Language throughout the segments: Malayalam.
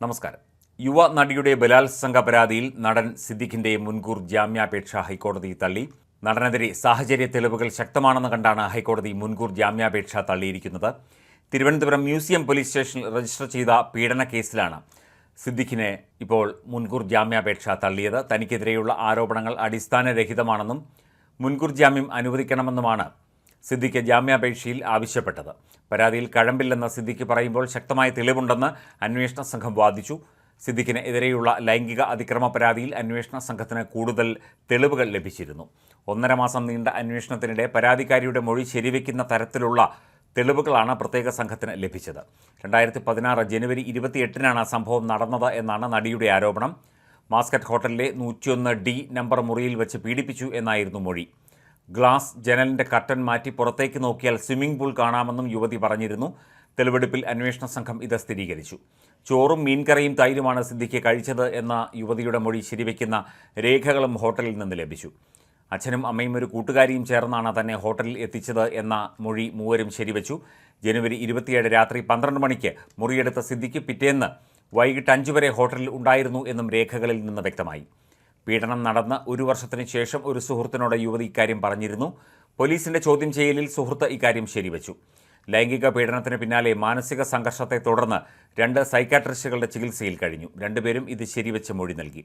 നമസ്കാരം. യുവ നടിയുടെ ബലാത്സംഗ പരാതിയിൽ നടൻ സിദ്ദിഖിന്റെ മുൻകൂർ ജാമ്യാപേക്ഷ ഹൈക്കോടതി തള്ളി. നടനെതിരെ സാഹചര്യ തെളിവുകൾ ശക്തമാണെന്ന് കണ്ടാണ് ഹൈക്കോടതി മുൻകൂർ ജാമ്യാപേക്ഷ തള്ളിയിരിക്കുന്നത്. തിരുവനന്തപുരം മ്യൂസിയം പോലീസ് സ്റ്റേഷനിൽ രജിസ്റ്റർ ചെയ്ത പീഡന കേസിലാണ് സിദ്ദിഖിനെ ഇപ്പോൾ മുൻകൂർ ജാമ്യാപേക്ഷ തള്ളിയത്. തനിക്കെതിരെയുള്ള ആരോപണങ്ങൾ അടിസ്ഥാനരഹിതമാണെന്നും മുൻകൂർ ജാമ്യം അനുവദിക്കണമെന്നുമാണ് സിദ്ദിഖ് ജാമ്യാപേക്ഷയിൽ ആവശ്യപ്പെട്ടത്. പരാതിയിൽ കഴമ്പില്ലെന്ന് സിദ്ദിഖ് പറയുമ്പോൾ ശക്തമായ തെളിവുണ്ടെന്ന് അന്വേഷണ സംഘം വാദിച്ചു. സിദ്ദിഖിന് എതിരെയുള്ള ലൈംഗിക അതിക്രമ പരാതിയിൽ അന്വേഷണ സംഘത്തിന് കൂടുതൽ തെളിവുകൾ ലഭിച്ചിരുന്നു. ഒന്നര മാസം നീണ്ട അന്വേഷണത്തിനിടെ പരാതിക്കാരിയുടെ മൊഴി ശരിവെക്കുന്ന തരത്തിലുള്ള തെളിവുകളാണ് പ്രത്യേക സംഘത്തിന് ലഭിച്ചത്. രണ്ടായിരത്തി പതിനാറ് ജനുവരി ഇരുപത്തിയെട്ടിനാണ് സംഭവം നടന്നത് എന്നാണ് നടിയുടെ ആരോപണം. മാസ്കറ്റ് ഹോട്ടലിലെ നൂറ്റിയൊന്ന് ഡി നമ്പർ മുറിയിൽ വെച്ച് പീഡിപ്പിച്ചു എന്നായിരുന്നു മൊഴി. ഗ്ലാസ് ജനലിന്റെ കർട്ടൻ മാറ്റി പുറത്തേക്ക് നോക്കിയാൽ സ്വിമ്മിംഗ് പൂൾ കാണാമെന്നും യുവതി പറഞ്ഞിരുന്നു. തെളിവെടുപ്പിൽ അന്വേഷണ സംഘം ഇത് സ്ഥിരീകരിച്ചു. ചോറും മീൻകറിയും തൈരുമാണ് സിദ്ദിഖ് കഴിച്ചത് എന്ന യുവതിയുടെ മൊഴി ശരിവയ്ക്കുന്ന രേഖകളും ഹോട്ടലിൽ നിന്ന് ലഭിച്ചു. അച്ഛനും അമ്മയും ഒരു കൂട്ടുകാരിയും ചേർന്നാണ് തന്നെ ഹോട്ടലിൽ എത്തിച്ചത് എന്ന മൊഴി മൂവരും ശരിവച്ചു. ജനുവരി ഇരുപത്തിയേഴ് രാത്രി പന്ത്രണ്ട് മണിക്ക് മുറിയെടുത്ത സിദ്ദിഖ് പിറ്റേന്ന് വൈകിട്ട് അഞ്ചു വരെ ഹോട്ടലിൽ ഉണ്ടായിരുന്നു എന്നും രേഖകളിൽ നിന്ന് വ്യക്തമായി. പീഡനം നടന്ന് ഒരു വർഷത്തിന് ശേഷം ഒരു സുഹൃത്തിനോട് യുവതി ഇക്കാര്യം പറഞ്ഞിരുന്നു. പോലീസിന്റെ ചോദ്യം ചെയ്യലിൽ സുഹൃത്ത് ഇക്കാര്യം ശരിവച്ചു. ലൈംഗിക പീഡനത്തിന് പിന്നാലെ മാനസിക സംഘർഷത്തെ തുടർന്ന് രണ്ട് സൈക്കാട്രിസ്റ്റുകളുടെ ചികിത്സയിൽ കഴിഞ്ഞു. രണ്ടുപേരും ഇത് ശരിവെച്ച് മൊഴി നൽകി.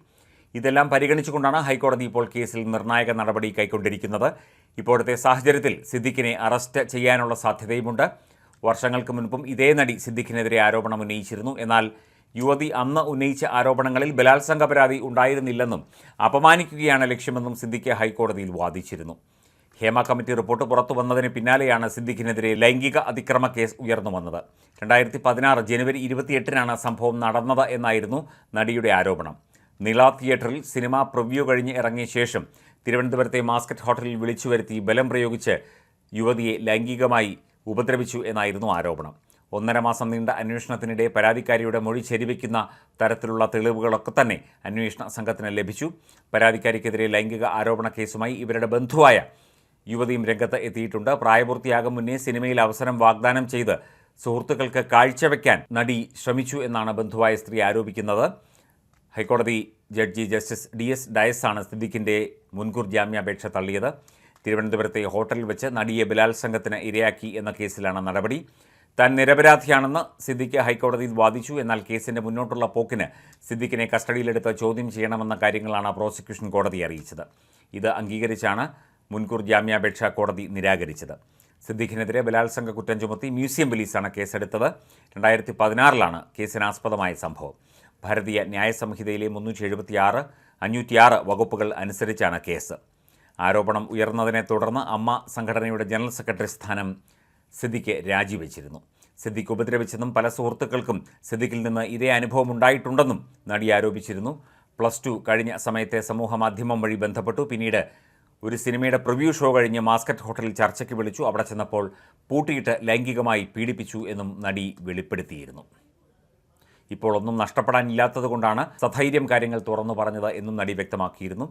ഇതെല്ലാം പരിഗണിച്ചുകൊണ്ടാണ് ഹൈക്കോടതി ഇപ്പോൾ കേസിൽ നിർണായക നടപടി കൈക്കൊണ്ടിരിക്കുന്നത്. ഇപ്പോഴത്തെ സാഹചര്യത്തിൽ സിദ്ദിഖിനെ അറസ്റ്റ് ചെയ്യാനുള്ള സാധ്യതയുമുണ്ട്. വർഷങ്ങൾക്ക് മുൻപും ഇതേ നടി സിദ്ദിഖിനെതിരെ ആരോപണം ഉന്നയിച്ചിരുന്നു. എന്നാൽ യുവതി അന്ന് ഉന്നയിച്ച ആരോപണങ്ങളിൽ ബലാത്സംഗ പരാതി ഉണ്ടായിരുന്നില്ലെന്നും അപമാനിക്കുകയാണ് ലക്ഷ്യമെന്നും സിദ്ദിഖ് ഹൈക്കോടതിയിൽ വാദിച്ചിരുന്നു. ഹേമ കമ്മിറ്റി റിപ്പോർട്ട് പുറത്തു വന്നതിന് പിന്നാലെയാണ് സിദ്ദിഖിനെതിരെ ലൈംഗിക അതിക്രമ കേസ് ഉയർന്നു വന്നത്. രണ്ടായിരത്തി പതിനാറ് ജനുവരി ഇരുപത്തിയെട്ടിനാണ് സംഭവം നടന്നത് എന്നായിരുന്നു നടിയുടെ ആരോപണം. നിള തിയേറ്ററിൽ സിനിമ പ്രിവ്യൂ കഴിഞ്ഞ് ഇറങ്ങിയ ശേഷം തിരുവനന്തപുരത്തെ മാസ്കറ്റ് ഹോട്ടലിൽ വിളിച്ചു വരുത്തി ബലം പ്രയോഗിച്ച് യുവതിയെ ലൈംഗികമായി ഉപദ്രവിച്ചു എന്നായിരുന്നു ആരോപണം. ഒന്നര മാസം നീണ്ട അന്വേഷണത്തിനിടെ പരാതിക്കാരിയുടെ മൊഴി ചെരിവയ്ക്കുന്ന തരത്തിലുള്ള തെളിവുകളൊക്കെ തന്നെ അന്വേഷണ സംഘത്തിന് ലഭിച്ചു. പരാതിക്കാരിക്കെതിരെ ലൈംഗിക ആരോപണ കേസുമായി ഇവരുടെ ബന്ധുവായ യുവതിയും രംഗത്ത് എത്തിയിട്ടുണ്ട്. പ്രായപൂർത്തിയാകും മുന്നേ സിനിമയിൽ അവസരം വാഗ്ദാനം ചെയ്ത് സുഹൃത്തുക്കൾക്ക് കാഴ്ചവെക്കാൻ നടി ശ്രമിച്ചു എന്നാണ് ബന്ധുവായ സ്ത്രീ ആരോപിക്കുന്നത്. ഹൈക്കോടതി ജഡ്ജി ജസ്റ്റിസ് ഡി എസ് ഡയസാണ് സിദ്ദിഖിന്റെ മുൻകൂർ ജാമ്യാപേക്ഷ തള്ളിയത്. തിരുവനന്തപുരത്തെ ഹോട്ടലിൽ വെച്ച് നടിയെ ബലാത്സംഗത്തിന് ഇരയാക്കി എന്ന കേസിലാണ് നടപടി. താൻ നിരപരാധിയാണെന്ന് സിദ്ദിഖ് ഹൈക്കോടതിയിൽ വാദിച്ചു. എന്നാൽ കേസിന്റെ മുന്നോട്ടുള്ള പോക്കിന് സിദ്ദിഖിനെ കസ്റ്റഡിയിലെടുത്ത് ചോദ്യം ചെയ്യണമെന്ന കാര്യങ്ങളാണ് പ്രോസിക്യൂഷൻ കോടതി അറിയിച്ചത്. ഇത് അംഗീകരിച്ചാണ് മുൻകൂർ ജാമ്യാപേക്ഷ കോടതി നിരാകരിച്ചത്. സിദ്ദിഖിനെതിരെ ബലാത്സംഗ കുറ്റം ചുമത്തി മ്യൂസിയം പോലീസാണ് കേസെടുത്തത്. രണ്ടായിരത്തി പതിനാറിലാണ് കേസിനാസ്പദമായ സംഭവം. ഭാരതീയ ന്യായ സംഹിതയിലെ മുന്നൂറ്റി എഴുപത്തിയാറ് അഞ്ഞൂറ്റിയാറ് വകുപ്പുകൾ അനുസരിച്ചാണ് കേസ്. ആരോപണം ഉയർന്നതിനെ തുടർന്ന് അമ്മ സംഘടനയുടെ ജനറൽ സെക്രട്ടറി സ്ഥാനം സിദ്ദിഖ് രാജിവെച്ചിരുന്നു. സിദ്ദിഖ് ഉപദ്രവിച്ചെന്നും പല സുഹൃത്തുക്കൾക്കും സിദ്ദിഖിൽ നിന്ന് ഇതേ അനുഭവം ഉണ്ടായിട്ടുണ്ടെന്നും നടി ആരോപിച്ചിരുന്നു. പ്ലസ് ടു കഴിഞ്ഞ സമയത്തെ സമൂഹമാധ്യമം വഴി ബന്ധപ്പെട്ടു. പിന്നീട് ഒരു സിനിമയുടെ പ്രിവ്യൂ ഷോ കഴിഞ്ഞ് മാസ്കറ്റ് ഹോട്ടലിൽ ചർച്ചയ്ക്ക് വിളിച്ചു. അവിടെ ചെന്നപ്പോൾ പൂട്ടിയിട്ട് ലൈംഗികമായി പീഡിപ്പിച്ചു എന്നും നടി വെളിപ്പെടുത്തിയിരുന്നു. ഇപ്പോൾ ഒന്നും നഷ്ടപ്പെടാനില്ലാത്തതുകൊണ്ടാണ് സധൈര്യം കാര്യങ്ങൾ തുറന്നു പറഞ്ഞത് എന്നും നടി വ്യക്തമാക്കിയിരുന്നു.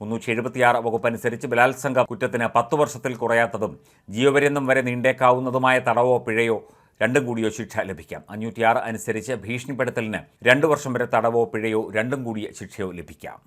മുന്നൂറ്റി എഴുപത്തിയാറ് വകുപ്പ് അനുസരിച്ച് ബലാത്സംഗ കുറ്റത്തിന് പത്ത് വർഷത്തിൽ കുറയാത്തതും ജീവപര്യന്തം വരെ നീണ്ടേക്കാവുന്നതുമായ തടവോ പിഴയോ രണ്ടും കൂടിയോ ശിക്ഷ ലഭിക്കാം. അഞ്ഞൂറ്റിയാറ് അനുസരിച്ച് ഭീഷണിപ്പെടുത്തലിന് രണ്ടു വർഷം വരെ തടവോ പിഴയോ രണ്ടും കൂടിയ ശിക്ഷയോ ലഭിക്കാം.